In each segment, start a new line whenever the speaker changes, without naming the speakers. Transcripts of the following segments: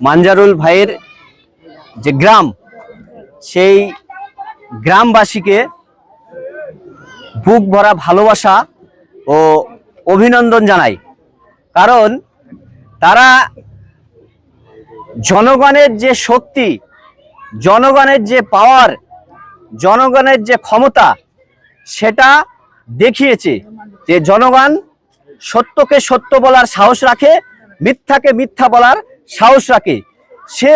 মানজারুল ভাইয়ের যে গ্রাম, সেই গ্রামবাসীকে বুক ভরা ভালোবাসা ও অভিনন্দন জানাই। কারণ তারা জনগণের যে শক্তি, জনগণের যে পাওয়ার জনগণের যে ক্ষমতা, সেটা দেখিয়েছে যে জনগণ সত্যকে সত্য বলার সাহস রাখে, মিথ্যাকে মিথ্যা বলার সাহস রাখে। সে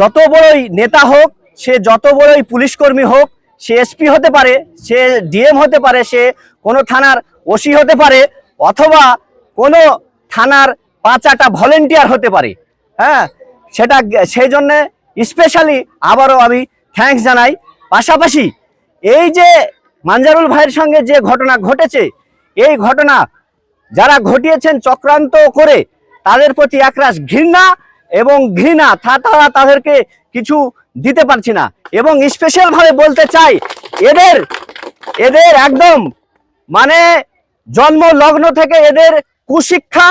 যত বড়ই নেতা হোক, সে যত বড়ই পুলিশ কর্মী হোক, সে এসপি হতে পারে, সে ডিএম হতে পারে, সে কোনো থানার ওসি হতে পারে, অথবা কোনো থানার পাঁচাটা ভলেন্টিয়ার হতে পারে। হ্যাঁ সেটা সেই জন্যে স্পেশালি আবারও আমি থ্যাঙ্কস জানাই। পাশাপাশি এই যে মানজারুল ভাইয়ের সঙ্গে যে ঘটনা ঘটেছে, এই ঘটনা যারা ঘটিয়েছেন চক্রান্ত করে তাদের প্রতি একরাশ ঘৃণা এবং ঘৃণা তারা তাদেরকে কিছু দিতে পারছি না। এবং স্পেশাল ভাবে বলতে চাই, এদের এদের একদম মানে জন্ম লগ্ন থেকে এদের কুশিক্ষা,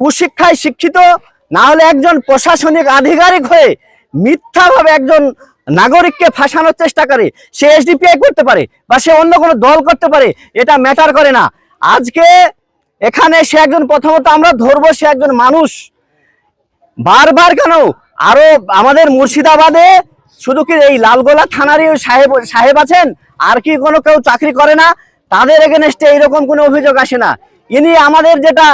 কুশিক্ষায় শিক্ষিত, না হলে একজন প্রশাসনিক আধিকারিক হয়ে মিথ্যাভাবে একজন নাগরিককে ফাঁসানোর চেষ্টা করে। সে এসডিপিআই করতে পারে বা সে অন্য কোনো দল করতে পারে, এটা ম্যাটার করে না। আজকে এখানে সে একজন, প্রথমত আমরা ধরবো সে একজন মানুষ। বারবার কেন? আরও আমাদের মুর্শিদাবাদে শুধু কি এই লালগোলা থানারই সাহেব সাহেব আছেন? আর কি কোনো কেউ চাকরি করে না? তাদের এগেনস্টে এইরকম কোনো অভিযোগ আসে না। ইনি আমাদের যেটা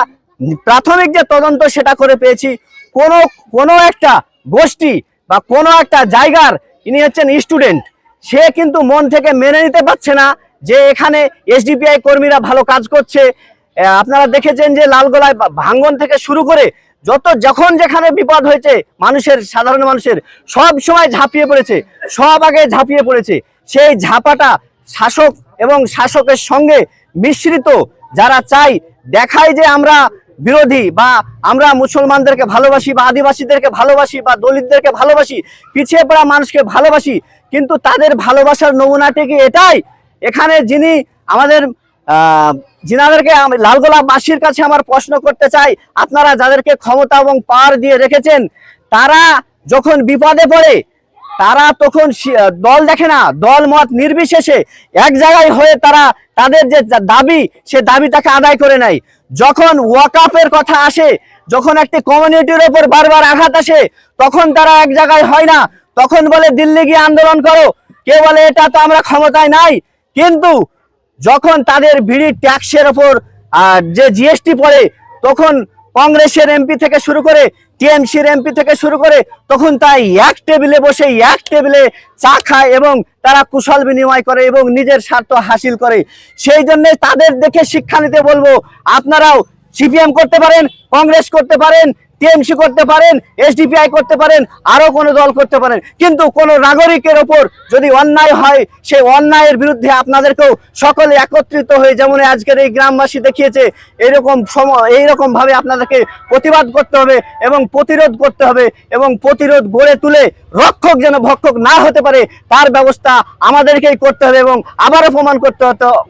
প্রাথমিক যে তদন্ত সেটা করে পেয়েছি। কোনো কোনো একটা গোষ্ঠী বা কোনো একটা জায়গার ইনি হচ্ছেন স্টুডেন্ট সে কিন্তু মন থেকে মেনে নিতে পারছে না যে এখানে এসডিপিআই কর্মীরা ভালো কাজ করছে। আপনারা দেখেছেন যে লালগোলায় ভাঙ্গন থেকে শুরু করে যত যখন যেখানে বিপদ হয়েছে, মানুষের, সাধারণ মানুষের, সব সময় ঝাঁপিয়ে পড়েছে, সব আগে ঝাঁপিয়ে পড়েছে। সেই ঝাঁপাটা শাসক এবং শাসকের সঙ্গে মিশ্রিত, যারা চাই, দেখায় যে আমরা বিরোধী বা আমরা মুসলমানদেরকে ভালোবাসি বা আদিবাসীদেরকে ভালোবাসি বা দলিতদেরকে ভালোবাসি, পিছিয়ে পড়া মানুষকে ভালোবাসি, কিন্তু তাদের ভালোবাসার নমুনাটি কি এটাই? এখানে যিনি আমাদের যিনাদেরকে আমি লালগোলা বাসীর কাছে আমার প্রশ্ন করতে চাই, আপনারা যাদেরকে ক্ষমতা এবং পাওয়ার দিয়ে রেখেছেন, তারা যখন বিপদে পড়ে, তারা তখন দল দেখে না, দল মত নির্বিশেষে এক জায়গায় হয়ে তারা তাদের যে দাবি, সে দাবি তাকে আদায় করে নেয়। যখন ওয়াকাপের কথা আসে, যখন একটি কমিউনিটির ওপর বারবার আঘাত আসে, তখন তারা এক জায়গায় হয় না, তখন বলে, দিল্লি গিয়ে আন্দোলন করো। কে বলে, এটা তো আমরা ক্ষমতায় নাই। কিন্তু যখন তাদের বিড়ির ট্যাক্সের ওপর যে জিএসটি পড়ে, তখন কংগ্রেসের এমপি থেকে শুরু করে টিএমসির এমপি থেকে শুরু করে, তখন তাই এক টেবিলে বসে, এক টেবিলে চা খায় এবং তারা কুশল বিনিময় করে এবং নিজের স্বার্থ হাসিল করে। সেই জন্য তাদের দেখে শিক্ষা নিতে বলব, আপনারাও সিপিএম করতে পারেন, কংগ্রেস করতে পারেন টিএমসি করতে পারেন, এসডিপিআই করতে পারেন, আরও কোনো দল করতে পারেন। কিন্তু কোনো নাগরিকের ওপর যদি অন্যায় হয় সেই অন্যায়ের বিরুদ্ধে আপনাদেরকেও সকলে একত্রিত হয়ে যেমন আজকের এই গ্রামবাসী দেখিয়েছে, এরকম সময় এইরকম ভাবে আপনাদেরকে প্রতিবাদ করতে হবে এবং প্রতিরোধ করতে হবে এবং প্রতিরোধ গড়ে তুলে রক্ষক যেন ভক্ষক না হতে পারে, তার ব্যবস্থা আমাদেরকেই করতে হবে এবং আবারও প্রমাণ করতে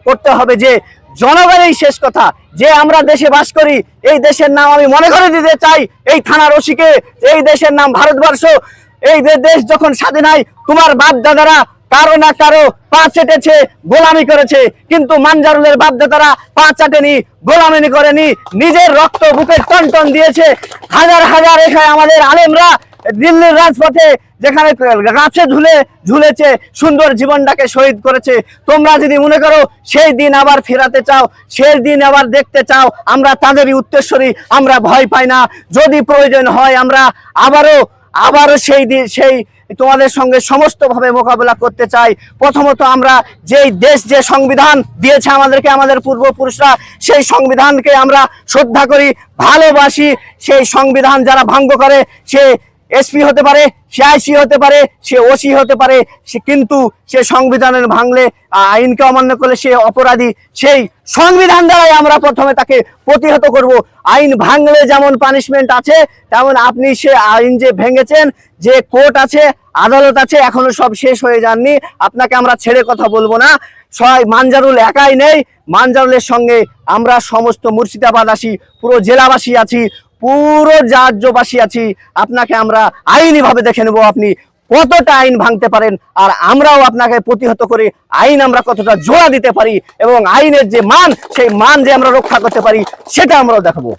করতে হবে যে জনগণের শেষ কথা। যে আমরা দেশে বাস করি, এই দেশের নাম আমি মনে করে দিতে চাই, এই থানার ওসিকে, এই দেশের নাম ভারতবর্ষ, এই দেশ যখন স্বাধীন হয়, তোমার বাপ দাদারা কারও না কারও পা চেটেছে, গোলামি করেছে। কিন্তু মানজারুলের বাপ দাদারা পা চাটেনি, গোলামি করেনি, নিজের রক্ত বুকের টন টন দিয়েছে। হাজার হাজার এখানে আমাদের আলেমরা দিল্লির রাজপথে যেখানে গাছে ঝুলে, ঝুলেছে, সুন্দর জীবনটাকে শহীদ করেছে। তোমরা যদি মনে করো, সেই দিন আবার ফেরাতে চাও, সেই দিন আবার দেখতে চাও, আমরা তাদেরই উত্তরস্বরী আমরা ভয় পাই না। যদি প্রয়োজন হয়, আমরা আবারও আবারও সেই দিন, সেই তোমাদের সঙ্গে সমস্তভাবে মোকাবেলা করতে চাই। প্রথমত আমরা যেই দেশ, যে সংবিধান দিয়েছে আমাদেরকে, আমাদের পূর্বপুরুষরা, সেই সংবিধানকে আমরা শ্রদ্ধা করি, ভালোবাসি। সেই সংবিধান যারা ভঙ্গ করে, সে এসপি হতে পারে, সে আইসি হতে পারে, সে ওসি হতে পারে, সে কিন্তু সে সংবিধানের ভাঙলে আইনকে অমান্য করলে সে অপরাধী, সেই সংবিধান দ্বারাই আমরা প্রথমে তাকে প্রতিহত করব। আইন ভাঙলে যেমন পানিশমেন্ট আছে, তেমন আপনি সে আইন যে ভেঙেছেন, যে কোর্ট আছে, আদালত আছে, এখনও সব শেষ হয়ে যাননি। আপনাকে আমরা ছেড়ে কথা বলব না। সবাই মানজারুল একাই নেই। মানজারুলের সঙ্গে আমরা সমস্ত মুর্শিদাবাদ আসি, পুরো জেলাবাসী আছি। পুরো রাজ্যবাসী আছি। আপনাকে আমরা আইনি ভাবে দেখে নেব আপনি কতটা আইন ভাঙতে পারেন, আর আমরাও আপনাকে প্রতিহত করে আইন আমরা কতটা জোড়া দিতে পারি এবং আইনের যে মান, সেই মান যে আমরা রক্ষা করতে পারি, সেটা আমরাও দেখাবো।